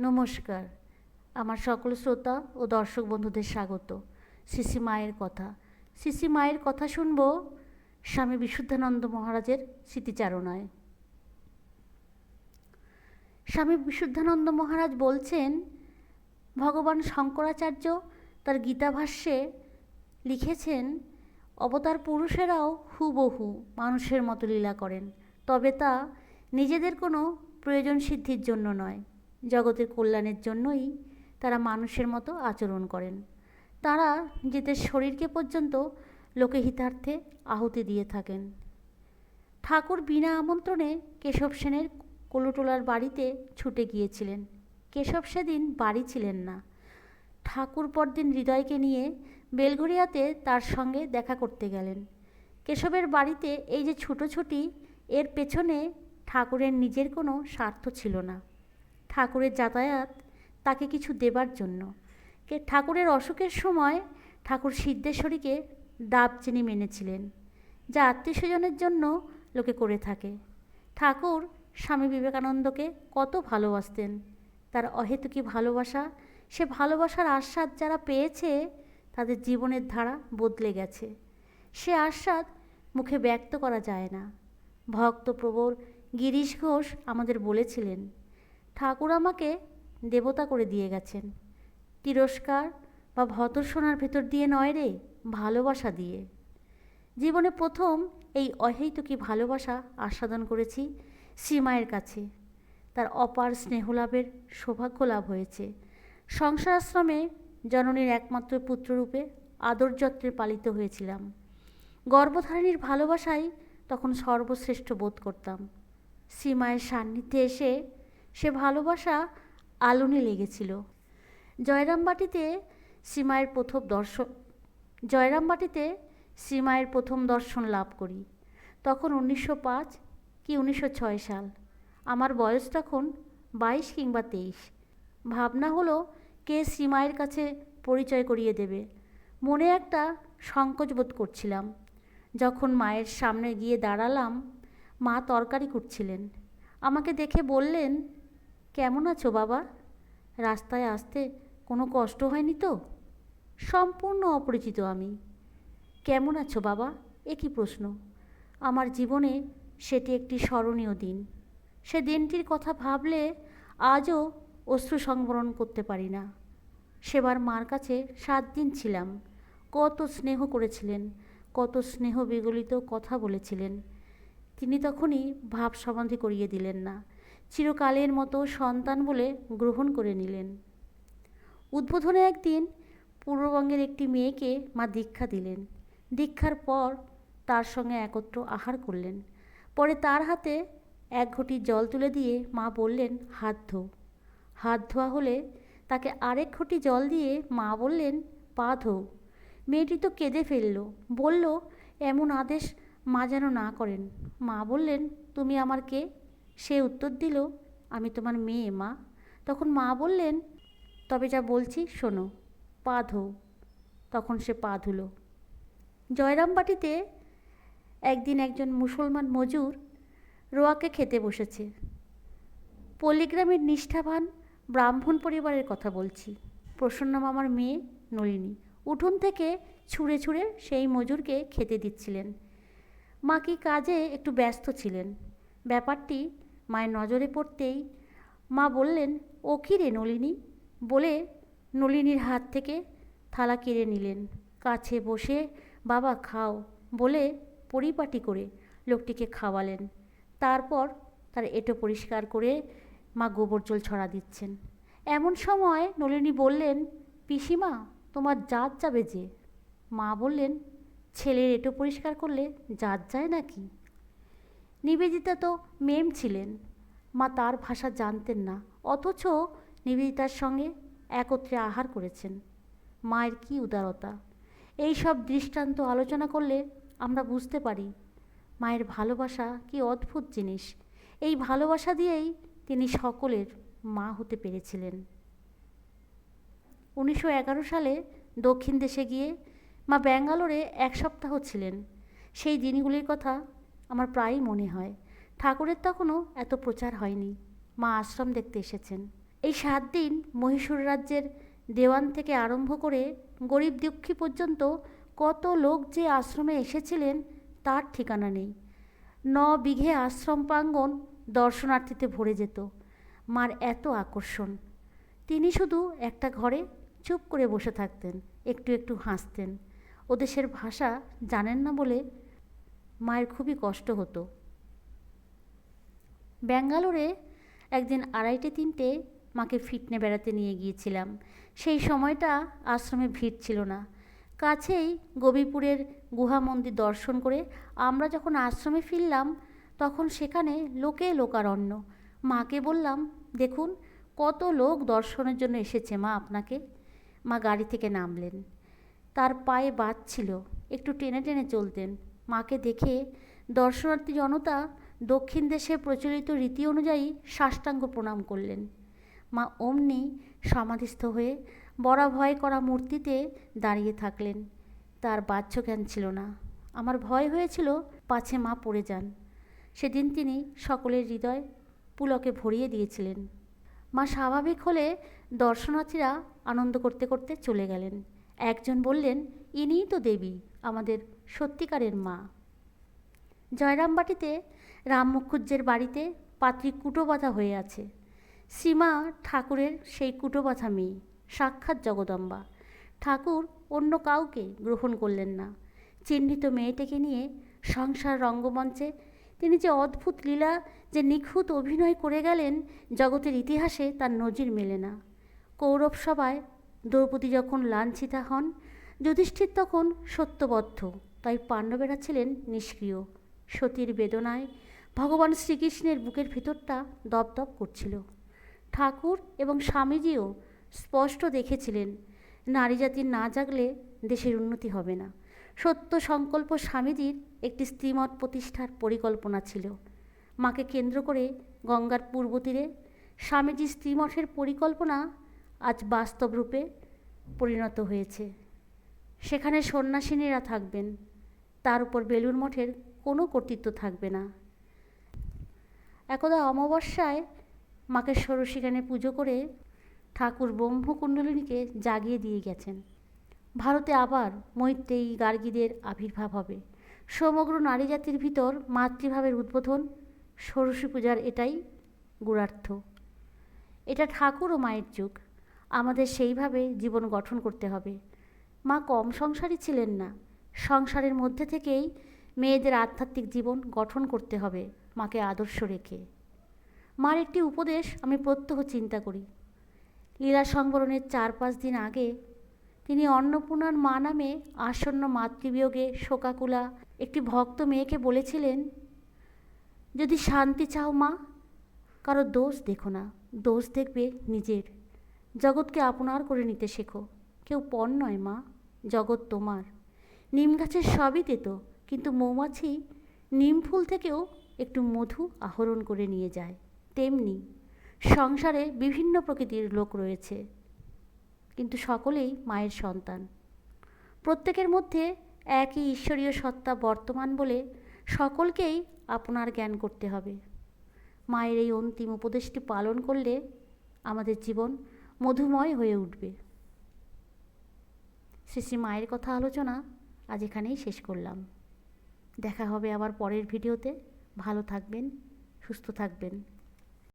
নমস্কার। আমার সকল শ্রোতা ও দর্শক বন্ধুদের স্বাগত। শ্রী মায়ের কথা। শ্রী মায়ের কথা শুনব স্বামী বিশুদ্ধানন্দ মহারাজের স্মৃতিচারণায়। স্বামী বিশুদ্ধানন্দ মহারাজ বলছেন, ভগবান শঙ্করাচার্য তার গীতাভাষ্যে লিখেছেন, অবতার পুরুষেরাও হুবহু মানুষের মতো লীলা করেন, তবে তা নিজেদের কোনো প্রয়োজন সিদ্ধির জন্য নয়। জগতের কল্যাণের জন্যই তারা মানুষের মতো আচরণ করেন। তারা নিজেদের শরীরকে পর্যন্ত লোকে হিতার্থে আহুতি দিয়ে থাকেন। ঠাকুর বিনা আমন্ত্রণে কেশব সেনের কলুটোলার বাড়িতে ছুটে গিয়েছিলেন। কেশব সেদিন বাড়ি ছিলেন না। ঠাকুর পরদিন হৃদয়কে নিয়ে বেলঘরিয়াতে তার সঙ্গে দেখা করতে গেলেন। কেশবের বাড়িতে এই যে ছুটোছুটি, এর পেছনে ঠাকুরের নিজের কোনো স্বার্থ ছিল না। ঠাকুরের যাতায়াত তাকে কিছু দেবার জন্য। কে ঠাকুরের অসুখের সময় ঠাকুর সিদ্ধেশ্বরীকে ডাব চিনি মেনেছিলেন, যা আত্মীয় স্বজনের জন্য লোকে করে থাকে। ঠাকুর স্বামী বিবেকানন্দকে কত ভালোবাসতেন, তার অহেতুকি ভালোবাসা, সে ভালোবাসার আস্বাদ যারা পেয়েছে, তাদের জীবনের ধারা বদলে গেছে। সে আস্বাদ মুখে ব্যক্ত করা যায় না। ভক্তপ্রবর গিরিশ ঘোষ আমাদের বলেছিলেন ঠাকুর আমাকে দেবতা করে দিয়ে গেছেন। তিরস্কার বা ভতর্ষণার ভেতর দিয়ে নয় রে, ভালোবাসা দিয়ে। জীবনে প্রথম এই অহেতুকি ভালোবাসা আস্বাদন করেছি শ্রীমায়ের কাছে। তার অপার স্নেহলাভের সৌভাগ্য লাভ হয়েছে। সংসারাশ্রমে জননীর একমাত্র পুত্ররূপে আদর যত্নে পালিত হয়েছিলাম। গর্ভধারিণীর ভালোবাসাই তখন সর্বশ্রেষ্ঠ বোধ করতাম। শ্রীমায়ের সান্নিধ্যে এসে সে ভালোবাসা আলুনে লেগেছিল। জয়রামবাটিতে শ্রীমায়ের প্রথম দর্শন জয়রামবাটিতে শ্রীমায়ের প্রথম দর্শন লাভ করি। তখন উনিশশো পাঁচ কি উনিশশো ছয় সাল। আমার বয়স তখন বাইশ কিংবা তেইশ। ভাবনা হলো কে শ্রীমায়ের কাছে পরিচয় করিয়ে দেবে। মনে একটা সংকোচ বোধ করছিলাম। যখন মায়ের সামনে গিয়ে দাঁড়ালাম, মা তরকারি কুটছিলেন আমাকে দেখে বললেন কেমন আছো বাবা? রাস্তায় আসতে কোনো কষ্ট হয়নি তো? সম্পূর্ণ অপরিচিত আমি। কেমন আছো বাবা? একই প্রশ্ন। আমার জীবনে সেটি একটি স্মরণীয় দিন। সে দিনটির কথা ভাবলে আজও অশ্রু সংবরণ করতে পারি না। সেবার মার কাছে সাত দিন ছিলাম। কত স্নেহ করেছিলেন, কত স্নেহ বিগলিত কথা বলেছিলেন। তিনি তখনই ভাব সমাধি করিয়ে দিলেন না। চিরকালের মতো সন্তান বলে গ্রহণ করে নিলেন। উদ্বোধনে একদিন পূর্ববঙ্গের একটি মেয়েকে মা দীক্ষা দিলেন। দীক্ষার পর তার সঙ্গে একত্র আহার করলেন। পরে তার হাতে এক ঘটি জল তুলে দিয়ে মা বললেন, হাত ধো। হাত ধোয়া হলে তাকে আরেক ঘটি জল দিয়ে মা বললেন, পা ধো। মেয়েটি তো কেঁদে ফেলল। বলল, এমন আদেশ মা যেন না করেন। মা বললেন, তুমি আমার কে সে উত্তর দিল, আমি তোমার মেয়ে, মা। তখন মা বললেন, তবে যা বলছি শোনো, পা ধো তখন সে পা ধুলো। জয়রামবাটিতে একদিন একজন মুসলমান মজুর রোয়াকে খেতে বসেছে। পল্লীগ্রামের নিষ্ঠাবান ব্রাহ্মণ পরিবারের কথা বলছি। প্রসন্ন মামার মেয়ে নলিনী। উঠোন থেকে ছুঁড়ে ছুঁড়ে সেই মজুরকে খেতে দিচ্ছিলেন। মা কি কাজে একটু ব্যস্ত ছিলেন? ব্যাপারটি মায়ের নজরে পড়তেই মা বললেন, ও কী রে নলিনী? বলে নলিনীর হাত থেকে থালা কেড়ে নিলেন। কাছে বসে বাবা খাও, বলে পরিপাটি করে লোকটিকে খাওয়ালেন। তারপর তার এঁটো পরিষ্কার করে মা গোবর জল ছড়া দিচ্ছেন। এমন সময় নলিনী বললেন, পিসিমা, তোমার জাত যাবে যে। মা বললেন, ছেলের এঁটো পরিষ্কার করলে জাত যায় নাকি? নিবেদিতা তো মেম ছিলেন। মা তার ভাষা জানতেন না, অথচ নিবেদিতার সঙ্গে একত্রে আহার করেছেন। মায়ের কি উদারতা। এই সব দৃষ্টান্ত আলোচনা করলে আমরা বুঝতে পারি, মায়ের ভালোবাসা কি অদ্ভুত জিনিস। এই ভালোবাসা দিয়েই তিনি সকলের মা হতে পেরেছিলেন। উনিশশো এগারো সালে দক্ষিণ দেশে গিয়ে মা ব্যাঙ্গালোরে এক সপ্তাহ ছিলেন। সেই দিনগুলির কথা আমার প্রায়ই মনে হয়। ঠাকুরের তখনও এত প্রচার হয়নি। মা আশ্রম দেখতে এসেছেন। এই সাত দিন মহীশূর রাজ্যের দেওয়ান থেকে আরম্ভ করে গরিব দুঃখী পর্যন্ত কত লোক যে আশ্রমে এসেছিলেন তার ঠিকানা নেই। ন বিঘে আশ্রম প্রাঙ্গণ দর্শনার্থীতে ভরে যেত। মার এত আকর্ষণ। তিনি শুধু একটা ঘরে চুপ করে বসে থাকতেন, একটু একটু হাসতেন। ও দেশের ভাষা জানেন না বলে মায়ের খুবই কষ্ট হতো। ব্যাঙ্গালোরে একদিন আড়াইটে তিনটে মাকে ফিটনে বেড়াতে নিয়ে গিয়েছিলাম। সেই সময়টা আশ্রমে ভিড় ছিল না। কাছেই গবিপুরের গুহা মন্দির দর্শন করে আমরা যখন আশ্রমে ফিরলাম, তখন সেখানে লোকে লোকারণ্য। মাকে বললাম, দেখুন, কত লোক দর্শনের জন্য এসেছে মা আপনাকে। মা গাড়ি থেকে নামলেন। তার পায়ে বাত ছিল। একটু টেনে টেনে চলতেন। মাকে দেখে দর্শনার্থী জনতা দক্ষিণ দেশে প্রচলিত রীতি অনুযায়ী সাষ্টাঙ্গ প্রণাম করলেন। মা অমনি সমাধিস্থ হয়ে বড়া ভয় করা মূর্তিতে দাঁড়িয়ে থাকলেন। তার বাহ্য জ্ঞান ছিল না। আমার ভয় হয়েছিল, পাছে মা পড়ে যান। সেদিন তিনি সকলের হৃদয় পুলকে ভরিয়ে দিয়েছিলেন। মা স্বাভাবিক হলে দর্শনার্থীরা আনন্দ করতে করতে চলে গেলেন। একজন বললেন, ইনিই তো দেবী। আমাদের সত্যিকারের মা। জয়রামবাটিতে রাম মুখুজ্জের বাড়িতে পাত্রী কুটোবাধা হয়ে আছে। সীমা ঠাকুরের সেই কুটোবাধা মেয়ে, সাক্ষাৎ জগদম্বা। ঠাকুর অন্য কাউকে গ্রহণ করলেন না। চিহ্নিত মেয়েটিকে নিয়ে সংসার রঙ্গমঞ্চে তিনি যে অদ্ভুত লীলা, যে নিখুঁত অভিনয় করে গেলেন, জগতের ইতিহাসে তার নজির মেলে না। কৌরব সভায় দ্রৌপদী যখন লাঞ্ছিতা হন যুধিষ্ঠির তখন সত্যবদ্ধ, তাই পাণ্ডবেরা ছিলেন নিষ্ক্রিয়। সতীর বেদনায় ভগবান শ্রীকৃষ্ণের বুকের ভিতরটা দপদপ করছিল। ঠাকুর এবং স্বামীজিও স্পষ্ট দেখেছিলেন, নারী জাতি না জাগলে দেশের উন্নতি হবে না। সত্য সংকল্প স্বামীজির একটি স্ত্রীমত প্রতিষ্ঠার পরিকল্পনা ছিল। মাকে কেন্দ্র করে গঙ্গার পূর্ব তীরে স্বামীজির স্ত্রীমঠের পরিকল্পনা আজ বাস্তব রূপে পরিণত হয়েছে। সেখানে সন্ন্যাসিনীরা থাকবেন। তার উপর বেলুর মঠের কোনো কর্তৃত্ব থাকবে না। একদা অমাবস্যায় মাকে ষোড়শীগানে পুজো করে ঠাকুর ব্রহ্মকুণ্ডলিনীকে জাগিয়ে দিয়ে গেছেন। ভারতে আবার মৈত্রেয়ী গার্গীদের আবির্ভাব হবে। সমগ্র নারী জাতির ভিতর মাতৃভাবের উদ্বোধন, ষোড়শী পূজার এটাই গুণার্থ। এটা ঠাকুর ও মায়ের যুগ। আমাদের সেইভাবে জীবন গঠন করতে হবে। মা কম সংসারী ছিলেন না। সংসারের মধ্যে থেকেই মেয়েদের আধ্যাত্মিক জীবন গঠন করতে হবে মাকে আদর্শ রেখে। মার একটি উপদেশ আমি প্রত্যহ চিন্তা করি। লীলা সংবরণের চার পাঁচ দিন আগে তিনি অন্নপূর্ণার মা নামে আসন্ন মাতৃবিয়োগে শোকাকুলা একটি ভক্ত মেয়েকে বলেছিলেন, যদি শান্তি চাও মা, কারও দোষ দেখো না। দোষ দেখবে নিজের। জগৎকে আপনার করে নিতে শেখো। কেউ পণ নয় মা। জগৎ তোমার। নিম গাছের সবই তেতো, কিন্তু মৌমাছি নিম ফুল থেকেও একটু মধু আহরণ করে নিয়ে যায়। তেমনি সংসারে বিভিন্ন প্রকৃতির লোক রয়েছে, কিন্তু সকলেই মায়ের সন্তান। প্রত্যেকের মধ্যে একই ঈশ্বরীয় সত্তা বর্তমান বলে সকলকেই আপনার জ্ঞান করতে হবে। মায়ের এই অন্তিম উপদেশটি পালন করলে আমাদের জীবন মধুময় হয়ে উঠবে। শ্রী মায়ের কথা আলোচনা আজ এখানেই শেষ করলাম। দেখা হবে আবার পরের ভিডিওতে। ভালো থাকবেন, সুস্থ থাকবেন।